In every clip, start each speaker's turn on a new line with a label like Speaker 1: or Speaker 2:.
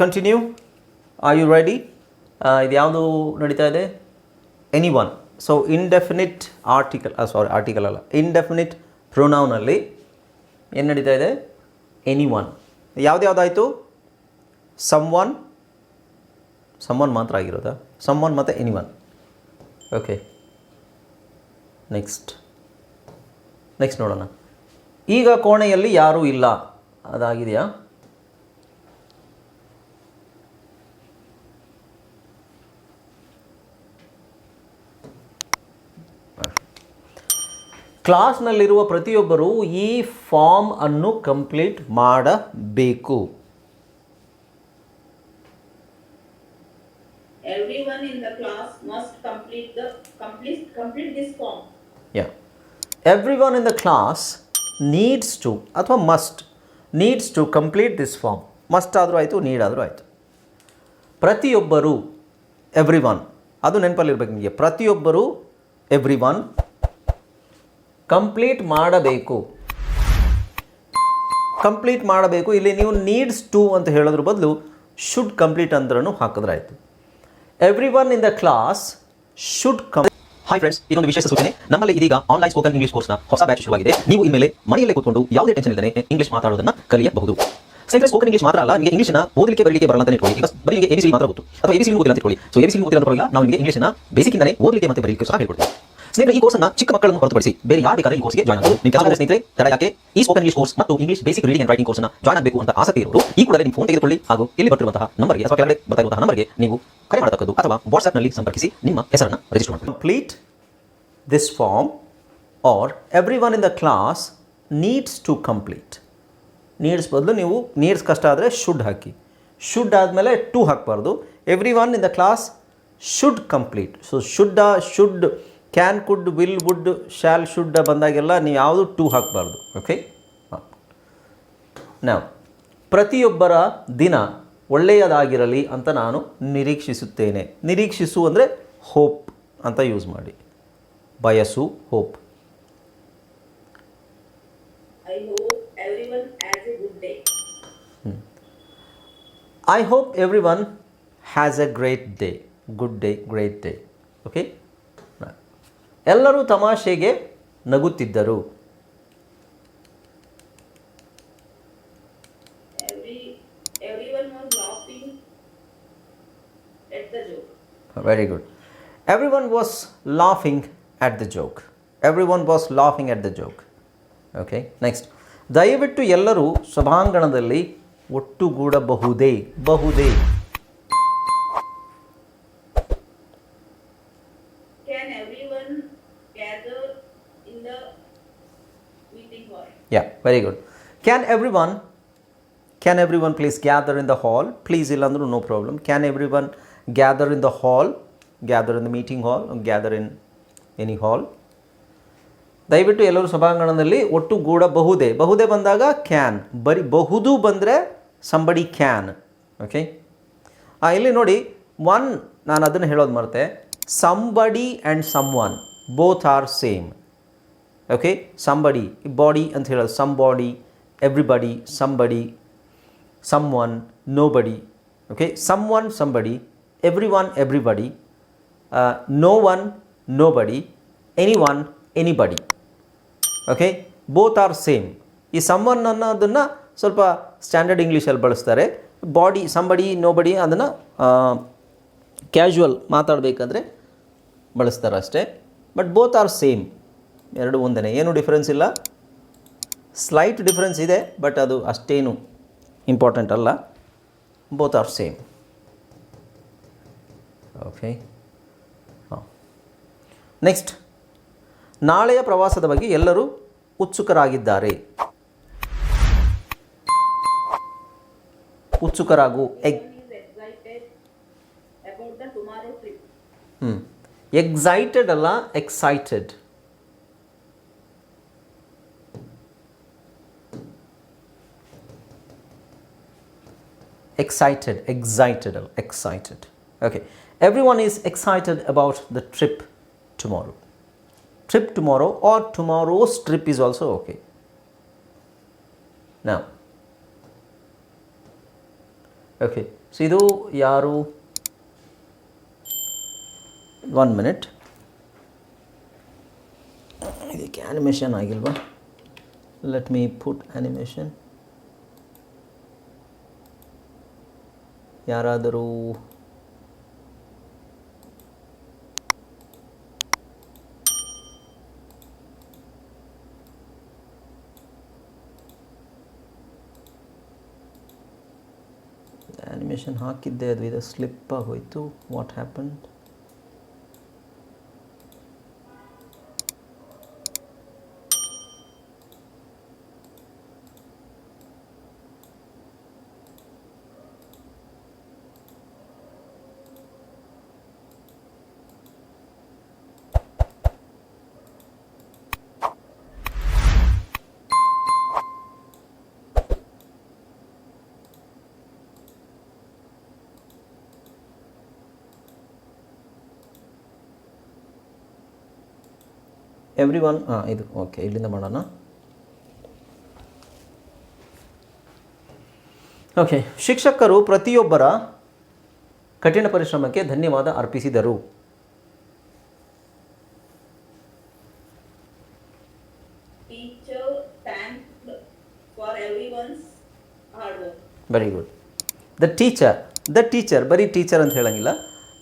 Speaker 1: Continue are you ready ಇದು ಯಾವುದು ನಡೀತಾ ಇದೆ? Anyone so indefinite article sorry article ಅಲ್ಲ. ಇನ್ಡೆಫಿನಿಟ್ ಪ್ರೊನೌನಲ್ಲಿ ಏನು ನಡೀತಾ ಇದೆ? ಎನಿ ಒನ್ ಯಾವ್ದು ಯಾವುದಾಯಿತು? ಸಮ್ ಒನ್ ಸಮ್ ಒನ್ ಮಾತ್ರ ಆಗಿರೋದಾ? ಸಮ್ ಒನ್ ಮತ್ತು anyone okay next next ನೋಡೋಣ. ಈಗ ಕೋಣೆಯಲ್ಲಿ ಯಾರೂ ಇಲ್ಲ. ಅದಾಗಿದೆಯಾ? ಕ್ಲಾಸ್ನಲ್ಲಿರುವ ಪ್ರತಿಯೊಬ್ಬರೂ ಈ ಫಾರ್ಮ್ ಅನ್ನು ಕಂಪ್ಲೀಟ್ ಮಾಡಬೇಕು.
Speaker 2: Everyone in the class must complete the complete complete this form.
Speaker 1: Yeah everyone in the class needs to ಅಥವಾ must needs to complete this form must ಆದರೂ ಆಯಿತು ನೀಡ್ ಆದರೂ ಆಯಿತು. ಪ್ರತಿಯೊಬ್ಬರು ಎವ್ರಿ ಒನ್ ಅದು ನೆನಪಲ್ಲಿರ್ಬೇಕು ನಿಮಗೆ. ಪ್ರತಿಯೊಬ್ಬರು ಎವ್ರಿ ಒನ್ ಕಂಪ್ಲೀಟ್ ಮಾಡಬೇಕು. ಕಂಪ್ಲೀಟ್ ಮಾಡಬೇಕು. ಇಲ್ಲಿ ನೀವು ನೀಡ್ಸ್ ಟು ಅಂತ ಹೇಳೋದ್ರ ಬದಲು ಶುಡ್ ಕಂಪ್ಲೀಟ್ ಅಂದ್ರೂ ಹಾಕಿದ್ರಾಯ್ತು. Everyone in the class should complete
Speaker 3: hi friends ಇದೊಂದು ವಿಶೇಷ ಸೂಚನೆ. ನಮ್ಮಲ್ಲಿ ಇದೀಗ ಆನ್ಲೈನ್ ಸ್ಪೋಕನ್ ಇಂಗ್ಲಿಷ್ ಕೋರ್ಸ್ನ ಹೊಸ ಬ್ಯಾಚ್ ಶುರುವಾಗಿದೆ. ನೀವು ಇನ್ಮೇಲೆ ಮನೆಯಲ್ಲೇ ಕೂತ್ಕೊಂಡು ಯಾವುದೇ ಟೆನ್ಷನ್ ಇಲ್ಲದೆ ಇಂಗ್ಲಿಷ್ ಮಾತಾಡೋದನ್ನ ಕಲಿಯಬಹುದು. ಸ್ನೇಹಿತರೆ ಸ್ಪೋಕನ್ ಇಂಗ್ಲಿಷ್ ಮಾತ್ರ ಅಲ್ಲ, ನಿಮಗೆ ಇಂಗ್ಲಿಷ್ನ ಓದಲಿಕ್ಕೆ, ಬರಲಿಕ್ಕೆ ಬರಲ್ಲ ಅಂತ ಇಟ್ಕೊಳ್ಳಿ. ಈಗ ಬರೀ ಎಬಿಸಿ ಮಾತ್ರ ಗೊತ್ತು. ಅಥವಾ ಎಬಿಸಿ ಓದಿಲ್ಲ ಅಂತ ಇಟ್ಕೊಳ್ಳಿ. ಸೊ ಎಬಿಸಿ ಇಟ್ಕೊಳ್ಳಿ. ನಾವು ನಿಮಗೆ ಇಂಗ್ಲಿಷ್ನ ಬೇಸಿಕ್ ಇಂದಾನೆ ಓದಲಿಕ್ಕೆ ಮತ್ತೆ ಬರಲಿಕ್ಕೆ ಸಹ ಹೇಳ್ಕೊಡ್ತೀವಿ. ಸ್ನೇಹಿತರೆ, ಈ ಕೋರ್ಸ್ನ ಚಿಕ್ಕ ಮಕ್ಕಳನ್ನು ಹೊರತುಪಡಿಸಿ ಬೇರೆ ಯಾರು ಬೇಕಾದ್ರೆ ಈ ಕೋರ್ಸ್ಗೆ ಜಾಯ್ನ್ ಆಗಬಹುದು ನಿಮ್ಮ ಕೆಲಸ ಸ್ನೇಹಿತರೆ, ತಡ ಯಾಕೆ? ಈ ಸ್ಪೋಕನ್ ಇಂಗ್ಲಿಷ್ ಕೋರ್ಸ್ ಮತ್ತು English basic reading and writing ಕೋರ್ಸ್ನ ಜಾಯ್ನ್ ಆಗಬೇಕು ಅಂತ ಆಸಕ್ತಿ ಇರೋರು, ಈ ಕೂಡಲೇ ನಿಮ್ಮ ಫೋನ್ ತೆಗೆದುಕೊಳ್ಳಿ ಹಾಗೂ ಇಲ್ಲಿ ಬರ್ತಿರುವಂತಹ ನಂಬರ್ಗೆ ಅಥವಾ ಕೆಳಗಡೆ ಬರ್ತಾ ಇರುವಂತಹ ನಂಬರ್ಗೆ ನೀವು ಕರೆ ಮಾಡತಕ್ಕದ್ದು ಅಥವಾ ವಾಟ್ಸ್ಆಪ್ನಲ್ಲಿ ಸಂಪರ್ಕಿಸಿ ನಿಮ್ಮ ಹೆಸರನ್ನು ರಿಜಿಸ್ಟರ್ ಮಾಡಿ
Speaker 1: complete this form or everyone in the class needs to complete needs ಬದಲು ನೀವು ನೀಡ್ಸ್ ಕಷ್ಟ ಆದರೆ ಶುಡ್ ಹಾಕಿ. ಶುಡ್ ಆದಮೇಲೆ ಟು ಹಾಕಬಾರ್ದು. Everyone in the class should complete so should should can could will would shall should ಬಂದಾಗೆಲ್ಲ ನೀವು ಯಾವುದು ಟೂ ಹಾಕಬಾರ್ದು. ಓಕೆ ನಾವು ಪ್ರತಿಯೊಬ್ಬರ ದಿನ ಒಳ್ಳೆಯದಾಗಿರಲಿ ಅಂತ ನಾನು ನಿರೀಕ್ಷಿಸುತ್ತೇನೆ. ನಿರೀಕ್ಷಿಸು ಅಂದರೆ ಹೋಪ್ ಅಂತ ಯೂಸ್ ಮಾಡಿ. ಬಯಸು hope
Speaker 2: I hope everyone has a good day.
Speaker 1: I hope everyone has a great day good day great day okay ಎಲ್ಲರೂ ತಮಾಷೆಗೆ ನಗುತ್ತಿದ್ದರು.
Speaker 2: Very good everyone was laughing at the joke
Speaker 1: everyone was laughing at the joke okay next ದಯವಿಟ್ಟು ಎಲ್ಲರೂ ಸಭಾಂಗಣದಲ್ಲಿ ಒಟ್ಟುಗೂಡಬಹುದೇ? ಬಹುದೇ?
Speaker 2: Can everyone gather in the meeting hall?
Speaker 1: Good can everyone can everyone please gather in the hall please ಇಲ್ಲಾಂದ್ರೂ no problem can everyone gather in the hall gather in the meeting hall gather in any hall ದಯವಿಟ್ಟು ಎಲ್ಲರೂ ಸಭಾಂಗಣದಲ್ಲಿ ಒಟ್ಟುಗೂಡಬಹುದೇ ಬಹುದೇ ಬಂದಾಗ can ಬರೀ ಬಹುದು ಬಂದರೆ somebody can okay ಇಲ್ಲಿ ನೋಡಿ ಒನ್ ನಾನು ಅದನ್ನು ಹೇಳೋದು ಮರೆತೆ. ಸಂಬಡಿ ಆ್ಯಂಡ್ ಸಮ್ ಒನ್ ಅಂತ ಹೇಳೋದು somebody everybody somebody someone nobody okay someone somebody everyone everybody no one nobody anyone anybody okay both are same ಈ ಸಮ್ ಒನ್ ಅನ್ನೋದನ್ನು ಸ್ವಲ್ಪ ಸ್ಟ್ಯಾಂಡರ್ಡ್ ಇಂಗ್ಲೀಷಲ್ಲಿ ಬಳಸ್ತಾರೆ. ಬಾಡಿ ಸಂಬಡಿ ನೋ ಬಡಿ ಅದನ್ನು ಕ್ಯಾಶುವಲ್ ಮಾತಾಡಬೇಕಂದ್ರೆ ಬಳಸ್ತಾರೆ ಅಷ್ಟೇ ಬಟ್ ಬೋತ್ ಆರ್ ಸೇಮ್ ಎರಡು ಒಂದೇ ಏನು ಡಿಫ್ರೆನ್ಸ್ ಇಲ್ಲ? ಸ್ಲೈಟ್ ಡಿಫ್ರೆನ್ಸ್ ಇದೆ ಬಟ್ ಅದು ಅಷ್ಟೇನು ಇಂಪಾರ್ಟೆಂಟ್ ಅಲ್ಲ. ಬೋತ್ ಆರ್ ಸೇಮ್ ಓಕೆ ಹಾಂ. ನೆಕ್ಸ್ಟ್ ನಾಳೆಯ ಪ್ರವಾಸದ ಬಗ್ಗೆ ಎಲ್ಲರೂ ಉತ್ಸುಕರಾಗಿದ್ದಾರೆ. ಉತ್ಸುಕರಾಗು. ಎಗ್. ಹ್ಞೂ ಎಕ್ಸೈಟೆಡ್ ಅಲ್ಲ excited excited excited excited okay everyone is excited about the trip tomorrow trip tomorrow or tomorrow's trip is also okay now okay so ಇದು ಯಾರು ಒನ್ ಮಿನಿಟ್ ಇದಕ್ಕೆ ಆ್ಯನಿಮೇಷನ್ ಆಗಿಲ್ವಾ ಲೆಟ್ ಮೀ ಪುಟ್ ಆ್ಯನಿಮೇಷನ್ ಯಾರಾದರೂ animation ಹಾಕಿದ್ದೆ ಅದು ಇದು slip ಆಗೋಯ್ತು what happen every one ಹಾಂ ಇದು ಓಕೆ ಇಲ್ಲಿಂದ ಮಾಡೋಣ. ಓಕೆ ಶಿಕ್ಷಕರು ಪ್ರತಿಯೊಬ್ಬರ ಕಠಿಣ ಪರಿಶ್ರಮಕ್ಕೆ ಧನ್ಯವಾದ ಅರ್ಪಿಸಿದರು. Very good the teacher the teacher ಬರೀ ಟೀಚರ್ ಅಂತ ಹೇಳಂಗಿಲ್ಲ.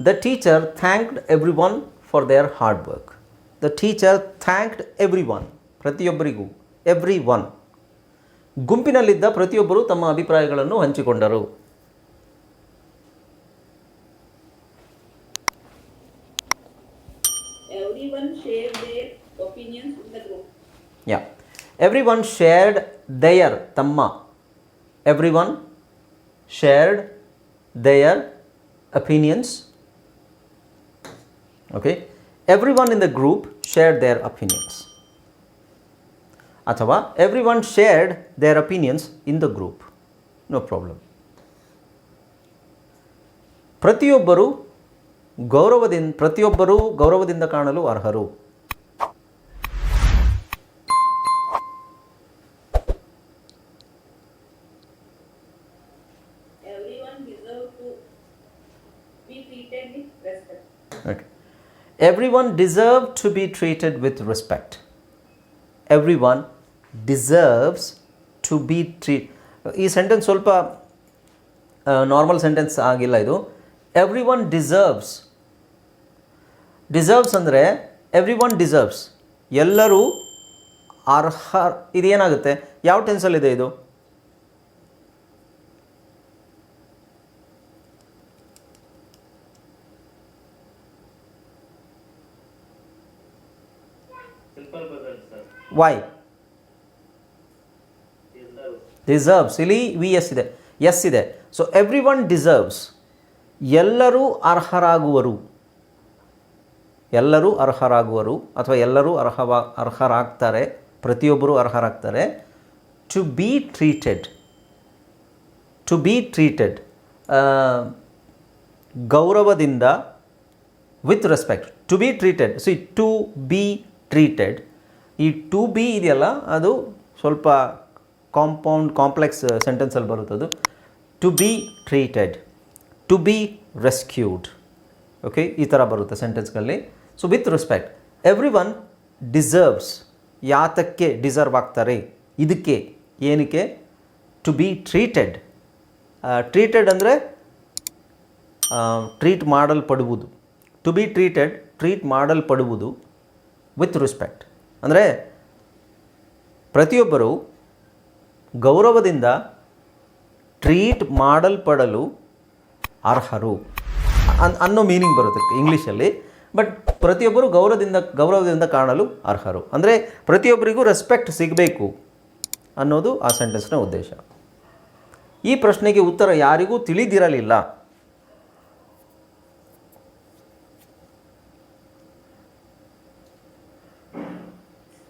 Speaker 1: The teacher thanked everyone for their hard work the teacher thanked everyone ಪ್ರತಿಯೊಬ್ಬರಿಗೂ ಎವ್ರಿ ಒನ್ ಗುಂಪಿನಲ್ಲಿದ್ದ ಪ್ರತಿಯೊಬ್ಬರೂ ತಮ್ಮ ಅಭಿಪ್ರಾಯಗಳನ್ನು ಹಂಚಿಕೊಂಡರು. Yeah everyone shared their ತಮ್ಮ. Everyone shared their opinions okay in the group shared their opinions ಅಥವಾ everyone shared their opinions in the group no problem ಪ್ರತಿಯೊಬ್ಬರು ಗೌರವದಿಂದ ಪ್ರತಿಯೊಬ್ಬರೂ ಗೌರವದಿಂದ ಕಾಣಲು ಅರ್ಹರು.
Speaker 2: Everyone deserved to be treated with respect.
Speaker 1: Everyone deserves to be treat ಈ sentence ಸ್ವಲ್ಪ normal sentence ಆಗಿಲ್ಲ ಇದು. ಎವ್ರಿ ಒನ್ ಡಿಸರ್ವ್ಸ್ ಡಿಸರ್ವ್ಸ್ ಅಂದರೆ ಎವ್ರಿ ಒನ್ ಡಿಸರ್ವ್ಸ್ ಎಲ್ಲರೂ ಅರ್ಹ ಇದೇನಾಗುತ್ತೆ ಯಾವ ಟೆನ್ಸಲ್ಲಿದೆ ಇದು? ವೈ. ಡಿಸರ್ವ್ಸ್ ಇಲ್ಲಿ ವಿ ಎಸ್ ಇದೆ. ಎಸ್ ಇದೆ. ಸೊ ಎವ್ರಿ ಒನ್ ಡಿಸರ್ವ್ಸ್ ಎಲ್ಲರೂ ಅರ್ಹರಾಗುವರು. ಎಲ್ಲರೂ ಅರ್ಹರಾಗುವರು ಅಥವಾ ಎಲ್ಲರೂ ಅರ್ಹವಾ, ಅರ್ಹರಾಗ್ತಾರೆ, ಪ್ರತಿಯೊಬ್ಬರೂ ಅರ್ಹರಾಗ್ತಾರೆ. To be treated to be treated ಗೌರವದಿಂದ with respect to be treated see to be treated ಈ ಟು ಬಿ ಇದೆಯಲ್ಲ, ಅದು ಸ್ವಲ್ಪ ಕಾಂಪೌಂಡ್ ಕಾಂಪ್ಲೆಕ್ಸ್ ಸೆಂಟೆನ್ಸಲ್ಲಿ ಬರುತ್ತದು to be treated, to be rescued. Okay ಈ ಥರ ಬರುತ್ತೆ ಸೆಂಟೆನ್ಸ್ಗಳಲ್ಲಿ so with respect everyone deserves ಯಾತಕ್ಕೆ ಡಿಸರ್ವ್ ಆಗ್ತಾರೆ? ಇದಕ್ಕೆ, ಏನಕ್ಕೆ? To be treated. ಟ್ರೀಟೆಡ್ ಅಂದರೆ ಟ್ರೀಟ್ ಮಾಡಲ್ಪಡುವುದು. ಟು ಬಿ ಟ್ರೀಟೆಡ್, ಟ್ರೀಟ್ ಮಾಡಲ್ಪಡುವುದು. ವಿತ್ ರೆಸ್ಪೆಕ್ಟ್ ಅಂದರೆ ಪ್ರತಿಯೊಬ್ಬರು ಗೌರವದಿಂದ ಟ್ರೀಟ್ ಮಾಡಲ್ಪಡಲು ಅರ್ಹರು ಅನ್, ಅನ್ನೋ ಮೀನಿಂಗ್ ಬರುತ್ತೆ ಇಂಗ್ಲೀಷಲ್ಲಿ. ಬಟ್ ಪ್ರತಿಯೊಬ್ಬರು ಗೌರವದಿಂದ ಗೌರವದಿಂದ ಕಾಣಲು ಅರ್ಹರು. ಅಂದರೆ ಪ್ರತಿಯೊಬ್ಬರಿಗೂ ರೆಸ್ಪೆಕ್ಟ್ ಸಿಗಬೇಕು ಅನ್ನೋದು ಆ ಸೆಂಟೆನ್ಸ್ನ ಉದ್ದೇಶ. ಈ ಪ್ರಶ್ನೆಗೆ ಉತ್ತರ ಯಾರಿಗೂ ತಿಳಿದಿರಲಿಲ್ಲ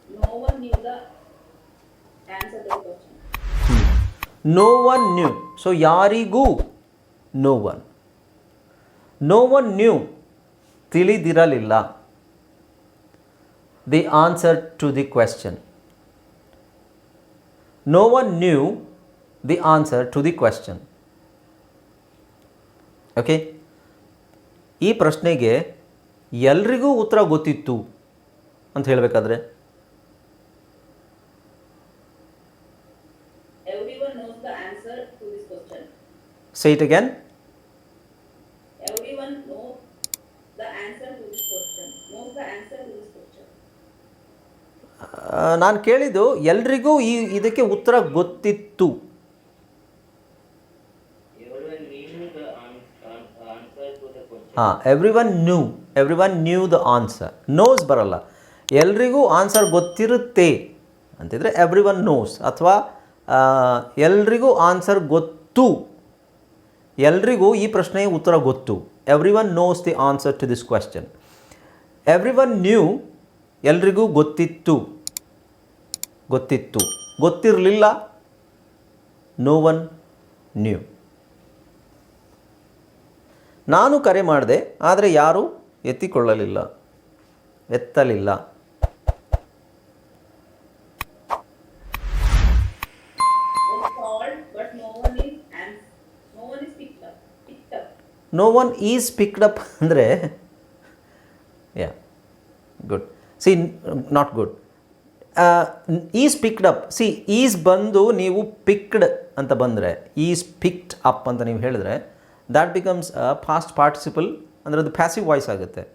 Speaker 2: No one knew the answer to the question.
Speaker 1: No one knew so ಯಾರಿಗೂ? No one no one knew ತಿಳಿದಿರಲಿಲ್ಲ. The answer to the question no one knew the answer to the question okay ಈ ಪ್ರಶ್ನೆಗೆ ಎಲ್ರಿಗೂ ಉತ್ತರ ಗೊತ್ತಿತ್ತು ಅಂತ ಹೇಳಬೇಕಾದ್ರೆ
Speaker 2: Everyone knows the answer to this question.
Speaker 1: Say it again.
Speaker 2: Everyone uh,
Speaker 1: ನಾನು ಕೇಳಿದ್ದು ಎಲ್ರಿಗೂ ಈ ಇದಕ್ಕೆ ಉತ್ತರ ಗೊತ್ತಿತ್ತು.
Speaker 4: ಹಾಂ everyone knew everyone knew the
Speaker 1: answer knows ಬರಲ್ಲ. ಎಲ್ರಿಗೂ ಆನ್ಸರ್ ಗೊತ್ತಿರುತ್ತೆ. ಅಂತಿದ್ರೆ ಎವ್ರಿ ಒನ್ ನೋಸ್ ಅಥವಾ ಎಲ್ರಿಗೂ ಆನ್ಸರ್ ಗೊತ್ತು. ಎಲ್ರಿಗೂ ಈ ಪ್ರಶ್ನೆಯ ಉತ್ತರ ಗೊತ್ತು. Everyone knows the answer to this question everyone knew ಎಲ್ರಿಗೂ ಗೊತ್ತಿತ್ತು. ಗೊತ್ತಿತ್ತು. ಗೊತ್ತಿರಲಿಲ್ಲ ನೋ ಒನ್ ನ್ಯೂ ನಾನು ಕರೆ ಮಾಡಿದೆ, ಆದರೆ ಯಾರೂ ಎತ್ತಿಕೊಳ್ಳಲಿಲ್ಲ, ಎತ್ತಲಿಲ್ಲ.
Speaker 2: No one is picked up
Speaker 1: ಅಂದರೆ yeah good see not good is picked up see is ಬಂದು ನೀವು ಪಿಕ್ಡ್ ಅಂತ ಬಂದರೆ ಈಸ್ ಪಿಕ್ಡ್ ಅಪ್ ಅಂತ ನೀವು ಹೇಳಿದ್ರೆ ದ್ಯಾಟ್ ಬಿಕಮ್ಸ್ ಫಾಸ್ಟ್ ಪಾರ್ಟಿಸಿಪಲ್ ಅಂದರೆ ಅದು ಪ್ಯಾಸಿವ್ ವಾಯ್ಸ್ ಆಗುತ್ತೆ.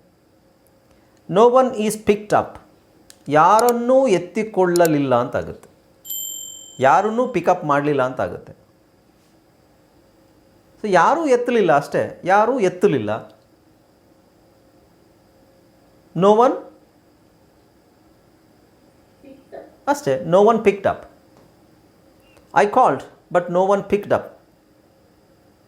Speaker 1: No one is picked up ಯಾರನ್ನೂ ಎತ್ತಿಕೊಳ್ಳಲಿಲ್ಲ ಅಂತಾಗುತ್ತೆ ಯಾರನ್ನೂ ಪಿಕಪ್ ಮಾಡಲಿಲ್ಲ ಅಂತಾಗುತ್ತೆ ಸೊ ಯಾರೂ ಎತ್ತಲಿಲ್ಲ ಅಷ್ಟೇ, ಯಾರೂ ಎತ್ತಲಿಲ್ಲ. ನೋ ಒನ್ ಅಷ್ಟೇ no one picked up I called but no one picked up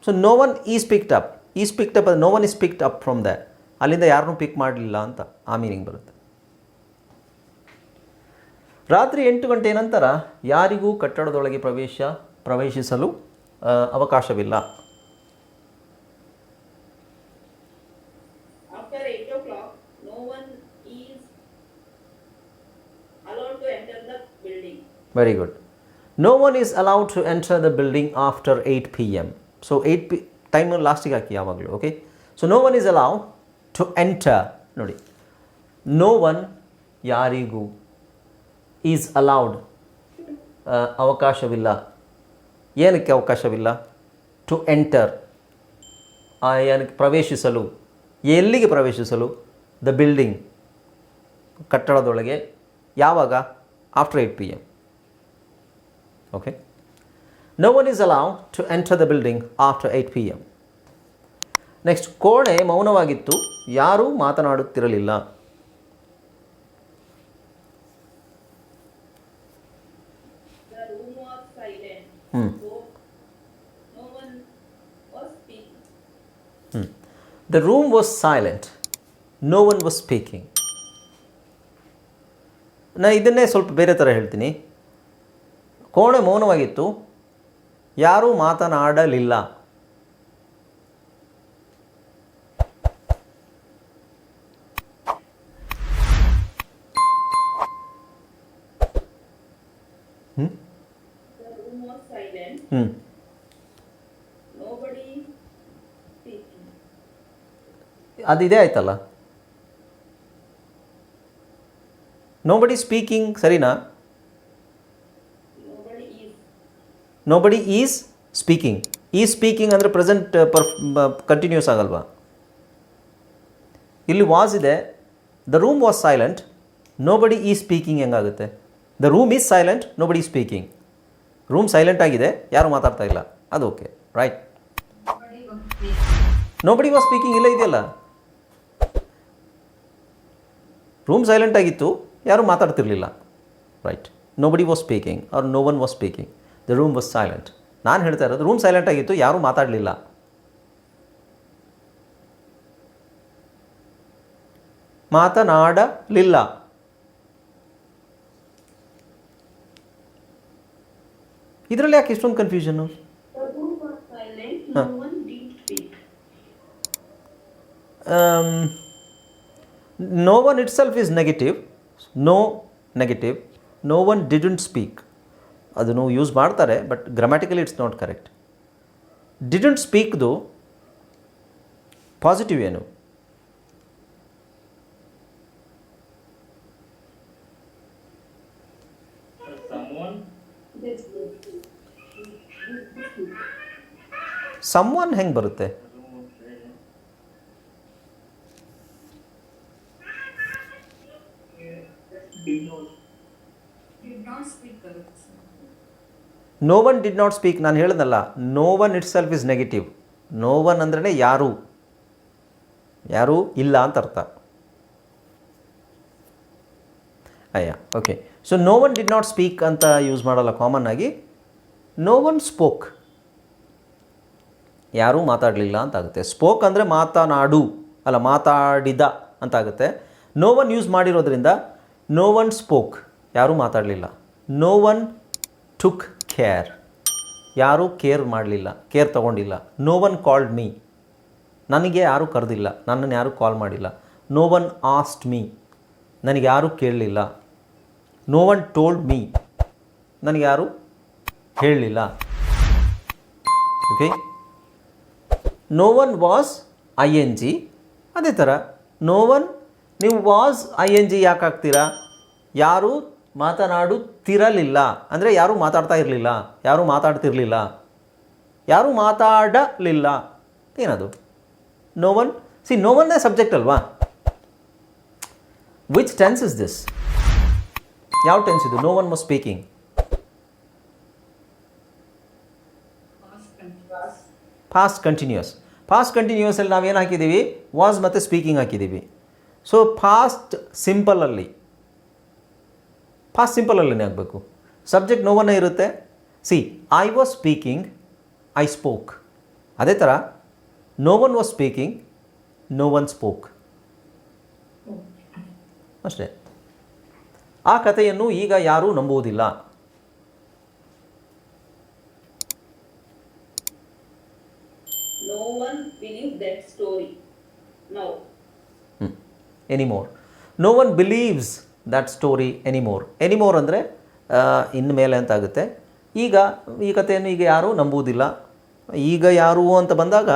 Speaker 1: so no one is picked up is picked up no one is picked up from the ಅಲ್ಲಿಂದ ಯಾರನ್ನೂ ಪಿಕ್ ಮಾಡಲಿಲ್ಲ ಅಂತ ಆ ಮೀನಿಂಗ್ ಬರುತ್ತೆ. ರಾತ್ರಿ ಎಂಟು ಗಂಟೆ ನಂತರ ಯಾರಿಗೂ ಕಟ್ಟಡದೊಳಗೆ ಪ್ರವೇಶ ಪ್ರವೇಶಿಸಲು ಅವಕಾಶವಿಲ್ಲ
Speaker 2: After eight o'clock, no one is allowed to enter the building.
Speaker 1: Good no one is allowed to enter the building after eight P M so eight P time ಲಾಸ್ಟಿಗೆ ಹಾಕಿ ಯಾವಾಗಲೂ okay so no one is allowed to enter ನೋಡಿ. No one ಯಾರಿಗೂ is allowed ಅವಕಾಶವಿಲ್ಲ. ಏನಕ್ಕೆ ಅವಕಾಶವಿಲ್ಲ? To enter ಏನಕ್ಕೆ ಪ್ರವೇಶಿಸಲು? ಎಲ್ಲಿಗೆ ಪ್ರವೇಶಿಸಲು? ದ ಬಿಲ್ಡಿಂಗ್ ಕಟ್ಟಡದೊಳಗೆ. ಯಾವಾಗ? After eight P M Okay. No one is allowed to enter the building after 8 p.m. Next ಕೋಣೆ ಮೌನವಾಗಿತ್ತು ಯಾರೂ ಮಾತನಾಡುತ್ತಿರಲಿಲ್ಲ
Speaker 2: The room was silent.
Speaker 1: Hmm.
Speaker 2: No one was speaking.
Speaker 1: The room was silent no one was speaking ನಾ ಇದನ್ನೇ ಸ್ವಲ್ಪ ಬೇರೆ ಥರ ಹೇಳ್ತೀನಿ ಕೋಣೆ ಮೌನವಾಗಿತ್ತು. ಯಾರೂ ಮಾತನಾಡಲಿಲ್ಲ. ಹ್ಞೂ ಅದು ಇದೇ ಆಯ್ತಲ್ಲ? ನೋಬಡಿ ಸ್ಪೀಕಿಂಗ್ ಸರಿನಾ
Speaker 2: Nobody is.
Speaker 1: Nobody is speaking ಈ ಸ್ಪೀಕಿಂಗ್ ಅಂದರೆ ಪ್ರೆಸೆಂಟ್ ಪರ್ ಕಂಟಿನ್ಯೂಸ್ ಆಗಲ್ವಾ? ಇಲ್ಲಿ ವಾಸ್ ಇದೆ. The room was silent nobody ಈ speaking ಹೆಂಗಾಗುತ್ತೆ? The room is silent nobody speaking room silent ಆಗಿದೆ. ಯಾರು ಮಾತಾಡ್ತಾ ಇಲ್ಲ? ಅದು okay right nobody was speaking ಇಲ್ಲ ಇದೆಯಲ್ಲ? ರೂಮ್ ಸೈಲೆಂಟ್ ಆಗಿತ್ತು. ಯಾರೂ ಮಾತಾಡ್ತಿರ್ಲಿಲ್ಲ? Right nobody was speaking or no one was speaking the room was silent ನಾನು ಹೇಳ್ತಾ ಇರೋದು ರೂಮ್ ಸೈಲೆಂಟ್ ಆಗಿತ್ತು ಯಾರೂ ಮಾತಾಡಲಿಲ್ಲ. ಮಾತನಾಡಲಿಲ್ಲ. ಇದರಲ್ಲಿ ಯಾಕೆ ಇಷ್ಟೊಂದು confusion
Speaker 2: The room was silent. No one did speak.
Speaker 1: No one itself is negative no negative no one didn't speak ಅದನ್ನು ಯೂಸ್ ಮಾಡ್ತಾರೆ but grammatically it's not correct didn't ಸ್ಪೀಕ್ದು positive ಏನು? ಸಮ್ ಒನ್ ಹೆಂಗೆ ಬರುತ್ತೆ? No one did not speak ನಾನು ಹೇಳಿದ್ನಲ್ಲ no one itself is negative no one ಅಂದ್ರೆ ಯಾರು? ಯಾರೂ? ಇಲ್ಲ ಅಂತ ಅರ್ಥ. ಅಯ್ಯ okay so no one did not speak ಅಂತ ಯೂಸ್ ಮಾಡಲ್ಲ ಕಾಮನ್ ಆಗಿ. ನೋ ಒನ್ ಸ್ಪೋಕ್ ಯಾರೂ ಮಾತಾಡಲಿಲ್ಲ ಅಂತ ಆಗುತ್ತೆ. ಸ್ಪೋಕ್ ಅಂದರೆ ಮಾತನಾಡು. ಅಲ್ಲ, ಮಾತಾಡಿದ ಅಂತಾಗುತ್ತೆ ನೋ ಒನ್ ಯೂಸ್ ಮಾಡಿರೋದ್ರಿಂದ ನೋ ಒನ್ ಸ್ಪೋಕ್ ಯಾರೂ ಮಾತಾಡಲಿಲ್ಲ. ನೋ ಒನ್ ಟುಕ್ ಕೇರ್ ಯಾರೂ ಕೇರ್ ಮಾಡಲಿಲ್ಲ ಕೇರ್ ತಗೊಂಡಿಲ್ಲ. ನೋ ಒನ್ ಕಾಲ್ಡ್ ಮೀ ನನಗೆ ಯಾರೂ ಕರೆದಿಲ್ಲ, ನನ್ನನ್ನು ಯಾರೂ ಕಾಲ್ ಮಾಡಿಲ್ಲ. ನೋ ಒನ್ ಆಸ್ಟ್ ಮೀ ನನಗೆ ಯಾರೂ ಕೇಳಲಿಲ್ಲ. ನೋ ಒನ್ ಟೋಲ್ಡ್ ಮೀ ನನಗೆ ಯಾರೂ ಹೇಳಲಿಲ್ಲ okay no one was I N G ಅದೇ ಥರ ನೋ ಒನ್ ನೀವು ವಾಸ್ ಐ ಎನ್ ಜಿ ಯಾಕೆ ಹಾಕ್ತೀರಾ? ಯಾರೂ ಮಾತನಾಡುತ್ತಿರಲಿಲ್ಲ. ಅಂದರೆ ಯಾರೂ ಮಾತಾಡ್ತಾ ಇರಲಿಲ್ಲ, ಯಾರೂ ಮಾತಾಡ್ತಿರಲಿಲ್ಲ, ಯಾರೂ ಮಾತಾಡಲಿಲ್ಲ. ಏನದು? ನೋ ಒನ್ ಸಿ ನೋ ಒನ್ನೇ ಸಬ್ಜೆಕ್ಟ್ ಅಲ್ವಾ? ವಿಚ್ ಟೆನ್ಸ್ ಇಸ್ ದಿಸ್ ಯಾವ ಟೆನ್ಸ್ ಇದು? ನೋ ಒನ್ ಮಸ್ ಸ್ಪೀಕಿಂಗ್ ಫಾಸ್ಟ್ ಕಂಟಿನ್ಯೂಸ್ ಫಾಸ್ಟ್ ಕಂಟಿನ್ಯೂಸಲ್ಲಿ ನಾವೇನು ಹಾಕಿದ್ದೀವಿ ವಾಸ್ ಮತ್ತು ಸ್ಪೀಕಿಂಗ್ ಹಾಕಿದ್ದೀವಿ ಸೊ ಫಾಸ್ಟ್ ಸಿಂಪಲಲ್ಲಿ ಫಾಸ್ಟ್ ಸಿಂಪಲಲ್ಲೇ ಆಗಬೇಕು. ಸಬ್ಜೆಕ್ಟ್ ನೋವನ್ನೇ ಇರುತ್ತೆ. See I was speaking I spoke ಅದೇ ಥರ no one was speaking no one spoke ಅಷ್ಟೇ. ಆ ಕಥೆಯನ್ನು ಈಗ ಯಾರೂ ನಂಬುವುದಿಲ್ಲ.
Speaker 2: Anymore no one believes that story
Speaker 1: anymore anymore ಅಂದರೆ ಇನ್ಮೇಲೆ ಅಂತ ಆಗುತ್ತೆ. ಈಗ, ಈ ಕಥೆಯನ್ನು ಈಗ ಯಾರೂ ನಂಬುವುದಿಲ್ಲ. ಈಗ ಯಾರು ಅಂತ ಬಂದಾಗ,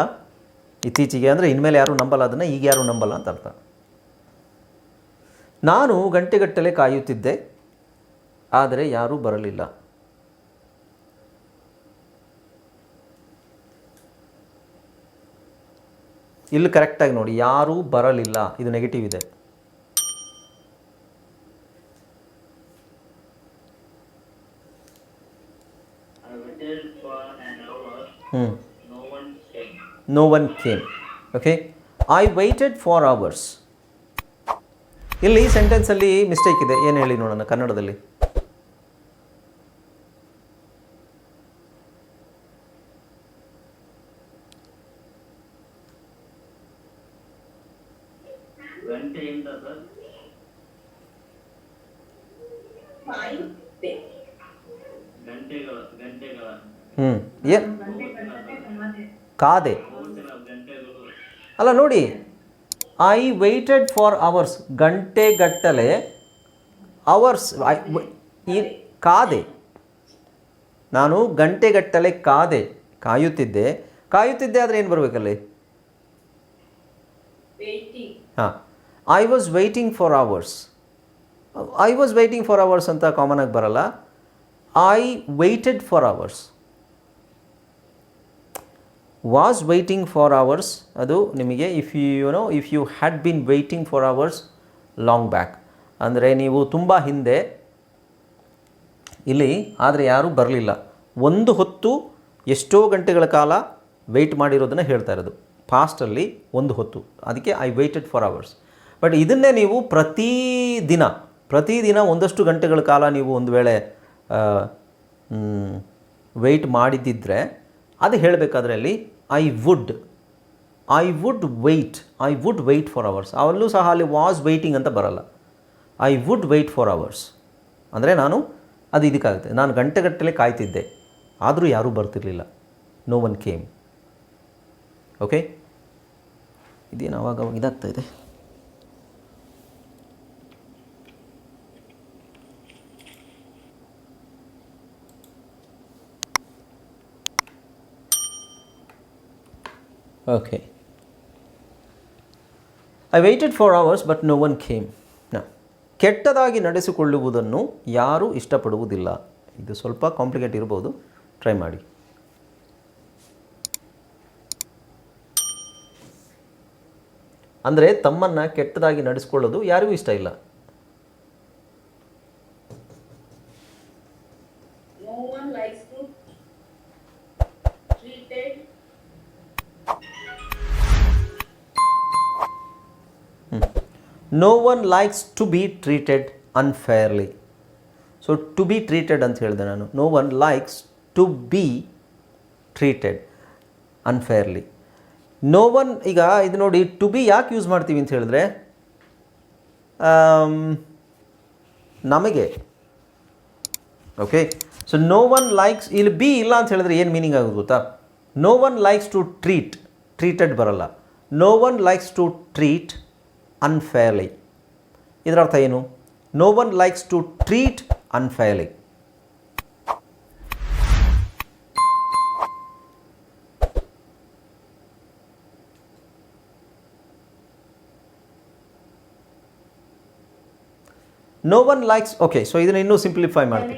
Speaker 1: ಇತ್ತೀಚೆಗೆ ಅಂದರೆ ಇನ್ಮೇಲೆ ಯಾರೂ ನಂಬಲ್ಲ, ಅದನ್ನು ಈಗ ಯಾರೂ ನಂಬಲ್ಲ ಅಂತ ಅರ್ಥ. ನಾನು ಗಂಟೆಗಟ್ಟಲೆ ಕಾಯುತ್ತಿದ್ದೆ, ಆದರೆ ಯಾರೂ ಬರಲಿಲ್ಲ. ಇಲ್ಲಿ ಕರೆಕ್ಟಾಗಿ ನೋಡಿ, ಯಾರೂ ಬರಲಿಲ್ಲ. ಇದು ನೆಗೆಟಿವ್ ಇದೆ
Speaker 4: I waited for an
Speaker 1: ಹ್ಞೂ
Speaker 4: No one came.
Speaker 1: No one came okay I waited for hours ಇಲ್ಲಿ ಸೆಂಟೆನ್ಸಲ್ಲಿ ಮಿಸ್ಟೇಕ್ ಇದೆ. ಏನು ಹೇಳಿ ನೋಡೋಣ ಕನ್ನಡದಲ್ಲಿ? ಹ್ಞೂ ಏನು? ಕಾದೆ. ಅಲ್ಲ ನೋಡಿ ಐ ವೆಯ್ಟೆಡ್ ಫಾರ್ ಅವರ್ಸ್ ಗಂಟೆಗಟ್ಟಲೆ ಅವರ್ಸ್ ಈ ಕಾದೆ. ನಾನು ಗಂಟೆಗಟ್ಟಲೆ ಕಾದೆ ಕಾಯುತ್ತಿದ್ದೆ. ಕಾಯುತ್ತಿದ್ದೆ ಆದರೆ ಏನು ಬರಬೇಕಲ್ಲಿ. ಹಾಂ. I was waiting for hours I was waiting for hours ಅಂತ ಕಾಮನ್ ಆಗಿ ಬರಲ್ಲ. I waited for hours was waiting for hours ಅದು ನಿಮಗೆ if you know if you had been waiting for hours long back ಅಂದರೆ ನೀವು ತುಂಬ ಹಿಂದೆ ಇಲ್ಲಿ, ಆದರೆ ಯಾರೂ ಬರಲಿಲ್ಲ. ಒಂದು ಹೊತ್ತು ಎಷ್ಟೋ ಗಂಟೆಗಳ ಕಾಲ ವೆಯ್ಟ್ ಮಾಡಿರೋದನ್ನು ಹೇಳ್ತಾ ಇರೋದು. ಫಾಸ್ಟಲ್ಲಿ ಒಂದು ಹೊತ್ತು. ಅದಕ್ಕೆ I waited for hours but ಇದನ್ನೇ ನೀವು ಪ್ರತಿದಿನ ಪ್ರತಿದಿನ ಒಂದಷ್ಟು ಗಂಟೆಗಳ ಕಾಲ ನೀವು ಒಂದು ವೇಳೆ ವೆಯ್ಟ್ ಮಾಡಿದ್ದಿದ್ದರೆ ಅದು ಹೇಳಬೇಕಾದ್ರೆ ಅಲ್ಲಿ I would I would wait I would wait for hours ಅವಲ್ಲೂ ಸಹ ಅಲ್ಲಿ ವಾಸ್ ವೆಯ್ಟಿಂಗ್ ಅಂತ ಬರಲ್ಲ. I would wait for hours ಅಂದರೆ ನಾನು ಅದು ಇದಕ್ಕಾಗುತ್ತೆ. ನಾನು ಗಂಟೆಗಟ್ಟಲೆ ಕಾಯ್ತಿದ್ದೆ. ಆದರೂ ಯಾರೂ ಬರ್ತಿರಲಿಲ್ಲ. ನೋ ಒನ್ ಕೇಮ್ ಓಕೆ ಇದೇನು ಅವಾಗ ಅವಾಗ ಇದಾಗ್ತಾ ಇದೆ. Okay I waited for hours but no one came ಕೆಟ್ಟದಾಗಿ ನಡೆಸಿಕೊಳ್ಳುವುದನ್ನು ಯಾರೂ ಇಷ್ಟಪಡುವುದಿಲ್ಲ. ಇದು ಸ್ವಲ್ಪ ಕಾಂಪ್ಲಿಕೇಟ್ ಇರ್ಬೋದು. ಟ್ರೈ ಮಾಡಿ. ಅಂದರೆ ತಮ್ಮನ್ನು ಕೆಟ್ಟದಾಗಿ ನಡೆಸ್ಕೊಳ್ಳೋದು ಯಾರಿಗೂ ಇಷ್ಟ ಇಲ್ಲ.
Speaker 2: No one likes to
Speaker 1: be treated unfairly so to be treated ಅಂತ ಹೇಳಿದೆ ನಾನು. No one likes to be treated unfairly no one ಈಗ ಇದು ನೋಡಿ ಟು ಬಿ ಯಾಕೆ ಯೂಸ್ ಮಾಡ್ತೀವಿ ಅಂತ ಹೇಳಿದ್ರೆ ನಮಗೆ. Okay so no one likes ಇಲ್ಲಿ ಬಿ ಇಲ್ಲ ಅಂತ ಹೇಳಿದ್ರೆ ಏನು ಮೀನಿಂಗ್ ಆಗೋದು ಗೊತ್ತಾ? No one likes to treat treated ಬರಲ್ಲ. No one likes to treat unfairly ಇದರ ಅರ್ಥ ಏನು? No one likes to treat unfairly no one likes okay so ಇದನ್ನು ಇನ್ನೂ ಸಿಂಪ್ಲಿಫೈ ಮಾಡ್ತೀನಿ.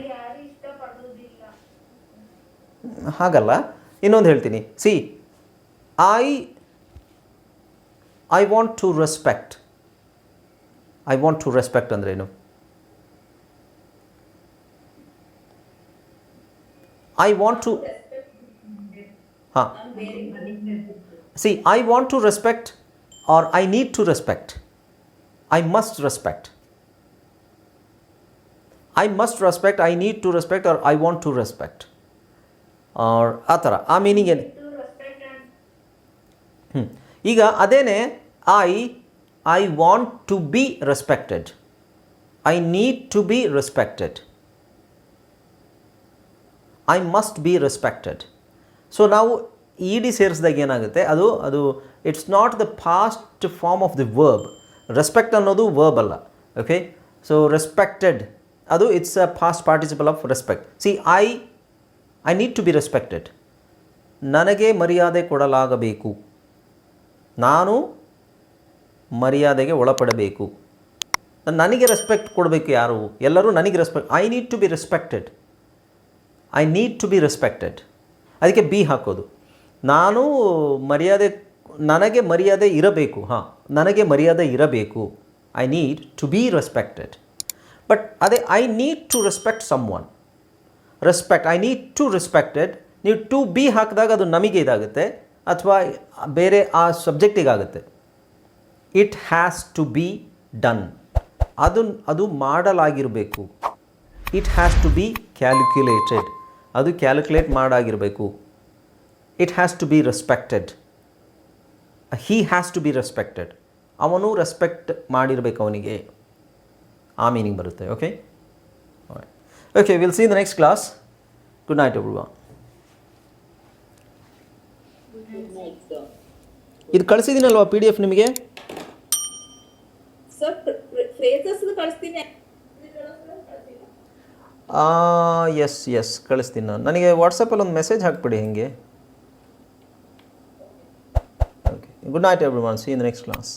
Speaker 1: ಹಾಗಲ್ಲ ಇನ್ನೊಂದು ಹೇಳ್ತೀನಿ. See I I want to respect I want to respect ಅಂದ್ರೇನು? ಐ ವಾಂಟ್ ಟು ಹಾಂ. See I want to respect or I need to respect I must respect I must respect I need to respect or I want to respect or ಆ ಥರ. ಆ meaning ಏನು? ಹ್ಮ್. ಈಗ ಅದೇನೆ I I want to be respected I need to be respected I must be respected so ನಾವು E D ಸೇರಿಸಿದಾಗ ಏನಾಗುತ್ತೆ? ಅದು ಅದು it's not the past form of the verb respect ಅನ್ನೋದು ವರ್ಬ್ ಅಲ್ಲ. ಓಕೆ ಸೊ ರೆಸ್ಪೆಕ್ಟೆಡ್ ಅದು it's a past participle of respect see I I need to be respected ನನಗೆ ಮರ್ಯಾದೆ ಕೊಡಲಾಗಬೇಕು. ನಾನು ಮರ್ಯಾದೆಗೆ ಒಳಪಡಬೇಕು. ನನಗೆ ರೆಸ್ಪೆಕ್ಟ್ ಕೊಡಬೇಕು ಯಾರು? ಎಲ್ಲರೂ ನನಗೆ respect I need to be respected I need to be respected ಅದಕ್ಕೆ ಬಿ ಹಾಕೋದು. ನಾನು ಮರ್ಯಾದೆ, ನನಗೆ ಮರ್ಯಾದೆ ಇರಬೇಕು. ಹಾಂ, ನನಗೆ ಮರ್ಯಾದೆ ಇರಬೇಕು. I need to be respected but ಅದೇ I need to respect someone respect I need to respected ನೀವು ಟು ಬಿ ಹಾಕಿದಾಗ ಅದು ನಮಗೆ ಇದಾಗುತ್ತೆ, ಅಥವಾ ಬೇರೆ ಆ ಸಬ್ಜೆಕ್ಟಿಗಾಗುತ್ತೆ it has to be done ಅದು ಅದು ಮಾಡಲಾಗಿರಬೇಕು. It has to be calculated ಅದು calculate ಮಾಡಾಗಿರಬೇಕು. It has to be respected he has to be respected ಅವನು ರೆಸ್ಪೆಕ್ಟ್ ಮಾಡಿರಬೇಕು ಅವನಿಗೆ. ಆ ಮೀನಿಂಗ್ ಬರುತ್ತೆ okay okay will see the next class good night every ಇದು ಕಳಿಸಿದ್ದೀನಲ್ವಾ ಪಿ ಡಿ ಎಫ್ ನಿಮಗೆ? S S ಕಳಿಸ್ತೀನಿ. ನಾನು. ನನಗೆ ವಾಟ್ಸಪ್ಪಲ್ಲಿ ಒಂದು ಮೆಸೇಜ್ ಹಾಕ್ಬಿಡಿ ಹಿಂಗೆ. Okay good night everyone see in next class